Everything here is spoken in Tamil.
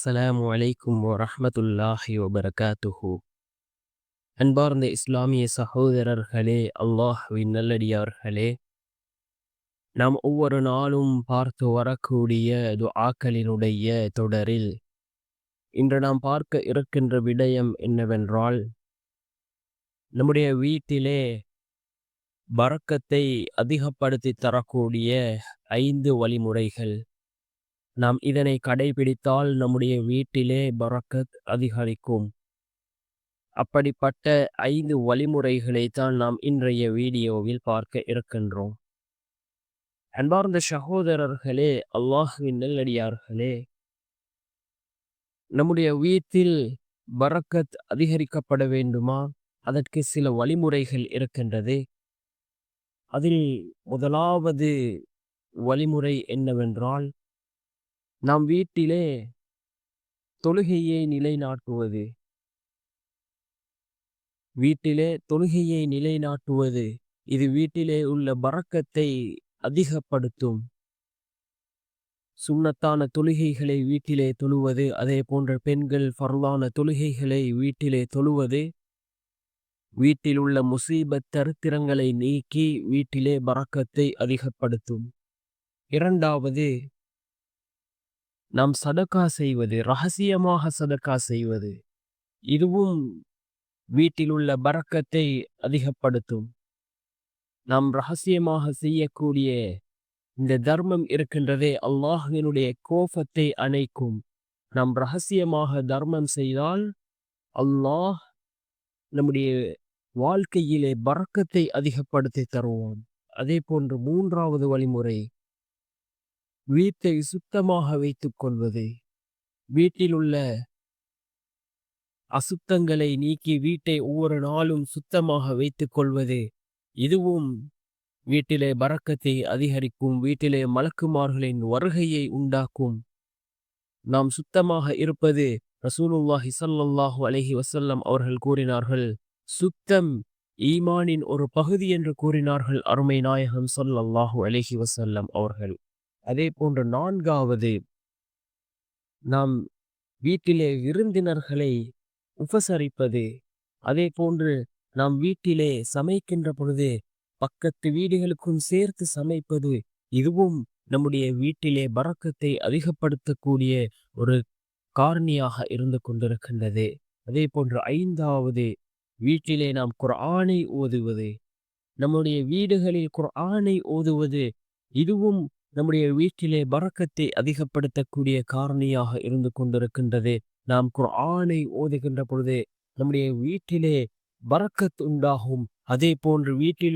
அஸ்ஸலாமு அலைக்கும் வரஹ்மத்துல்லாஹி வபரகாத்துஹு. அன்பார்ந்த இஸ்லாமிய சகோதரர்களே அல்லாஹ்வின் நல்லடியார்களே நாம் ஒவ்வொரு நாளும் பார்த்து வரக்கூடிய துஆக்களினுடைய தொடரில் இன்று நாம் பார்க்க இருக்கின்ற விடயம் என்னவென்றால் நம்முடைய வீட்டிலே பறக்கத்தை அதிகப்படுத்தி தரக்கூடிய ஐந்து வழிமுறைகள். நாம் இதனை கடைபிடித்தால் நம்முடைய வீட்டிலே பரக்கத் அதிகரிக்கும். அப்படிப்பட்ட ஐந்து வழிமுறைகளை தான் நாம் இன்றைய வீடியோவில் பார்க்க இருக்கின்றோம். அன்பார்ந்த சகோதரர்களே அல்லாஹுவின் நல்லடியார்களே நம்முடைய வீட்டில் பரக்கத் அதிகரிக்கப்பட வேண்டுமா? அதற்கு சில வழிமுறைகள் இருக்கின்றது. அதில் முதலாவது வழிமுறை என்னவென்றால் நம் வீட்டிலே தொழுகையை நிலைநாட்டுவது. வீட்டிலே தொழுகையை நிலைநாட்டுவது. இது வீட்டிலே உள்ள பறக்கத்தை அதிகப்படுத்தும். சுண்ணத்தான தொழுகைகளை வீட்டிலே தொழுவது அதே போன்ற பெண்கள் ஃபர்லான தொழுகைகளை வீட்டிலே தொழுவது. வீட்டில் உள்ள முசீபத் தருத்திரங்களை நீக்கி வீட்டிலே பறக்கத்தை அதிகப்படுத்தும். இரண்டாவது நாம் சதக்கா செய்வது ரகசியமாக சதக்கா செய்வது இதுவும் வீட்டில் உள்ள பறக்கத்தை அதிகப்படுத்தும். நாம் ரகசியமாக செய்யக்கூடிய இந்த தர்மம் இருக்கின்றதே அல்லாஹினுடைய கோபத்தை அணைக்கும். நாம் ரகசியமாக தர்மம் செய்தால் அல்லாஹ் நம்முடைய வாழ்க்கையிலே பறக்கத்தை அதிகப்படுத்தி தருவான். அதே போன்று மூன்றாவது வழிமுறை வீட்டை சுத்தமாக வைத்துக் கொள்வது. வீட்டில் உள்ள அசுத்தங்களை நீக்கி வீட்டை ஒவ்வொரு நாளும் சுத்தமாக வைத்துக் கொள்வது. இதுவும் வீட்டிலே பறக்கத்தை அதிகரிக்கும் வீட்டிலே மலக்குமார்களின் வருகையை உண்டாக்கும். நாம் சுத்தமாக இருப்பது ரசூலுல்லாஹி ஸல்லல்லாஹு அலஹி வசல்லம் அவர்கள் கூறினார்கள் சுத்தம் ஈமானின் ஒரு பகுதி என்று கூறினார்கள் அருமை நாயகம் சொல்லல்லாஹு அலஹி வசல்லம் அவர்கள். அதே போன்று நான்காவது நாம் வீட்டிலே விருந்தினர்களை உபசரிப்பது. அதே போன்று நாம் வீட்டிலே சமைக்கின்ற பொழுது பக்கத்து வீடுகளுக்கும் சேர்த்து சமைப்பது. இதுவும் நம்முடைய வீட்டிலே பறக்கத்தை அதிகப்படுத்தக்கூடிய ஒரு காரணியாக இருந்து கொண்டிருக்கின்றது. அதே போன்று ஐந்தாவது வீட்டிலே நாம் குர்ஆனை ஓதுவது. நம்முடைய வீடுகளில் குர்ஆனை ஓதுவது. இதுவும் நம்முடைய வீட்டிலே பறக்கத்தை அதிகப்படுத்தக்கூடிய காரணியாக இருந்து கொண்டிருக்கின்றது. நாம் குர்ஆனை ஓதுகின்ற பொழுது நம்முடைய வீட்டிலே பறக்கத் உண்டாகும். அதே போன்று வீட்டில்